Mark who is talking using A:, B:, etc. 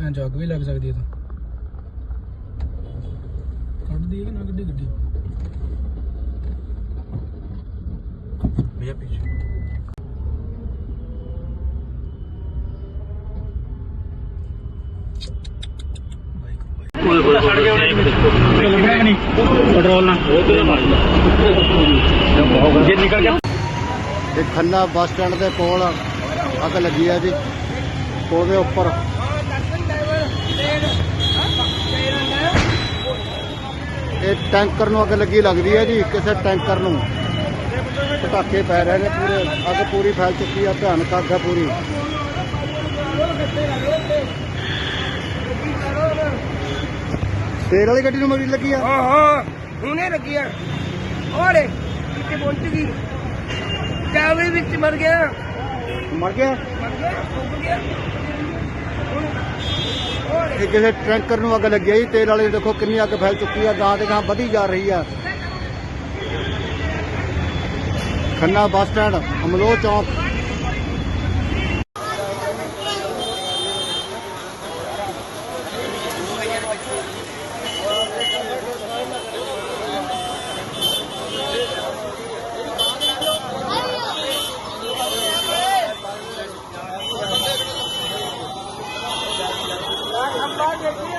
A: ਐ ਜੱਗ ਵੀ ਲੱਗ ਸਕਦੀ ਹੈ ਤਾਂ। ਕੱਢਦੀ ਹੈ ਨਾ ਗੱਡੀ? ਗੱਡੀ
B: ਭਈਆ ਪਿੱਛੇ।
A: ਪੈਟਰੋਲ
C: ਇਹ ਖੰਨਾ ਬੱਸ ਸਟੈਂਡ ਦੇ ਕੋਲ ਅੱਗ ਲੱਗੀ ਆ ਜੀ। ਉਹਦੇ ਉੱਪਰ ਇਹ ਟੈਂਕਰ ਨੂੰ ਅੱਗ ਲੱਗੀ ਲੱਗਦੀ ਹੈ ਜੀ ਕਿਸੇ ਟੈਂਕਰ ਨੂੰ। ਪਟਾਕੇ ਪੈ ਰਹੇ ਨੇ ਪੂਰੇ ਅੱਗ ਪੂਰੀ ਫੈਲ ਚੁੱਕੀ ਹੈ ਭਿਆਨਕ ਅੱਗ ਹੈ ਪੂਰੀ। ਤੇਲ ਵਾਲੀ ਗੱਡੀ ਨੂੰ ਮਰੀ ਲੱਗੀ ਆ?
D: ਓਹੋ ਹੁਣੇ ਲੱਗੀ ਆ। ਓਰੇ ਕਿੱਥੇ ਪਹੁੰਚ ਗਈ। ਟਾਵਰ ਵਿੱਚ ਮਰ ਗਿਆ।
C: ਮਰ ਗਿਆ?
D: ਮਰ ਗਿਆ ਡੁੱਬ ਗਿਆ।
C: ਇਹ ਕਿਸੇ ਟੈਂਕਰ ਨੂੰ ਅੱਗ ਲੱਗੀ ਹੈ ਤੇਲ ਵਾਲੇ ਦੇਖੋ ਕਿੰਨੀ ਅੱਗ ਫੈਲ ਚੁੱਕੀ ਹੈ ਗਾਂ ਤੇ ਗਾਂ ਵਧੀ ਜਾ ਰਹੀ ਹੈ ਖੰਨਾ ਬੱਸ ਸਟੈਂਡ ਅਮਲੋ ਚੌਂਕ।
D: ਖੰਭਾ ਦੇਖੀ